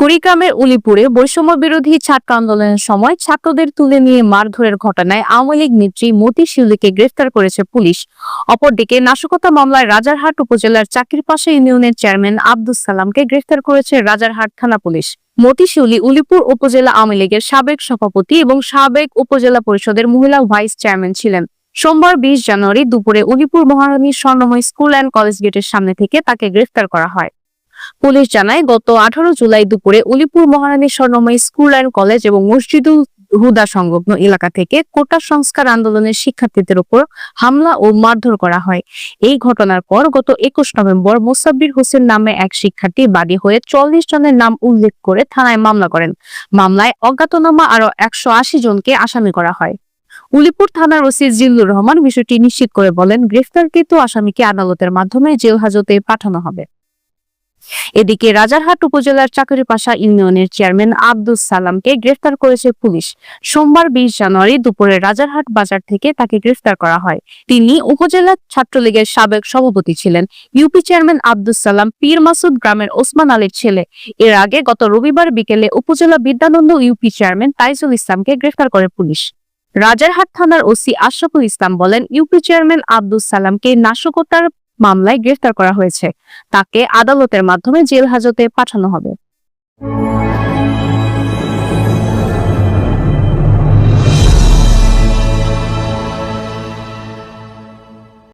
কুড়িগ্রামের উলিপুরে বৈষম্য বিরোধী ছাত্র আন্দোলনের সময় ছাত্রদের তুলে নিয়ে মারধরের ঘটনায় আওয়ামী লীগ নেত্রী মতি শিউলিকে গ্রেফতার করেছে পুলিশ। অপরদিকে নাশকতা মামলায় রাজারহাট উপজেলার চাকরিপাশা ইউনিয়নের চেয়ারম্যান আব্দুস সালামকে গ্রেফতার করেছে রাজারহাট থানা পুলিশ। মতিশিউলি উলিপুর উপজেলা আওয়ামী লীগের সাবেক সভাপতি এবং সাবেক উপজেলা পরিষদের মহিলা ভাইস চেয়ারম্যান ছিলেন। সোমবার বিশ জানুয়ারি দুপুরে Ulipur Maharani Swarnamoyee school and college গেটের সামনে থেকে তাকে গ্রেফতার করা হয়। পুলিশ জানায়, গত আঠারো জুলাই দুপুরে Ulipur Maharani Swarnamoyee school and college এবং মসজিদুল হুদা সংলগ্ন এলাকা থেকে কোটা সংস্কার আন্দোলনের শিক্ষার্থীদের উপর হামলা ও মারধর করা হয়। এই ঘটনার পর গত একুশ নভেম্বর মোসাব্বির হোসেন নামে এক শিক্ষার্থী বাদী হয়ে চল্লিশ জনের নাম উল্লেখ করে থানায় মামলা করেন। মামলায় অজ্ঞাতনামা আরও একশো আশি জনকে আসামি করা হয়। উলিপুর থানার ওসি জিল্লুর রহমান বিষয়টি নিশ্চিত করে বলেন, গ্রেফতারকৃত আসামিকে আদালতের মাধ্যমে জেল হাজতে পাঠানো হবে। এদিকে রাজারহাট উপজেলার চাকরিপাশা ইউনিয়নের চেয়ারম্যান আব্দুস সালামকে গ্রেফতার করেছে পুলিশ। সোমবার বিশ জানুয়ারি দুপুরে রাজারহাট বাজার থেকে তাকে গ্রেফতার করা হয়। তিনি উপজেলা ছাত্রলীগের সাবেক সভাপতি ছিলেন। ইউপি চেয়ারম্যান আব্দুস সালাম পীর মাসুদ গ্রামের ওসমান আলীর ছেলে। এর আগে গত রবিবার বিকেলে উপজেলা বিদ্যানন্দ ইউপি চেয়ারম্যান তাইজুল ইসলামকে গ্রেফতার করে পুলিশ। রাজারহাট থানার ওসি আশরাফুল ইসলাম বলেন, ইউপি চেয়ারম্যান আব্দুস সালামকে নাশকতার মামলায় গ্রেফতার করা হয়েছে। তাকে আদালতের মাধ্যমে জেল হাজতে পাঠানো হবে।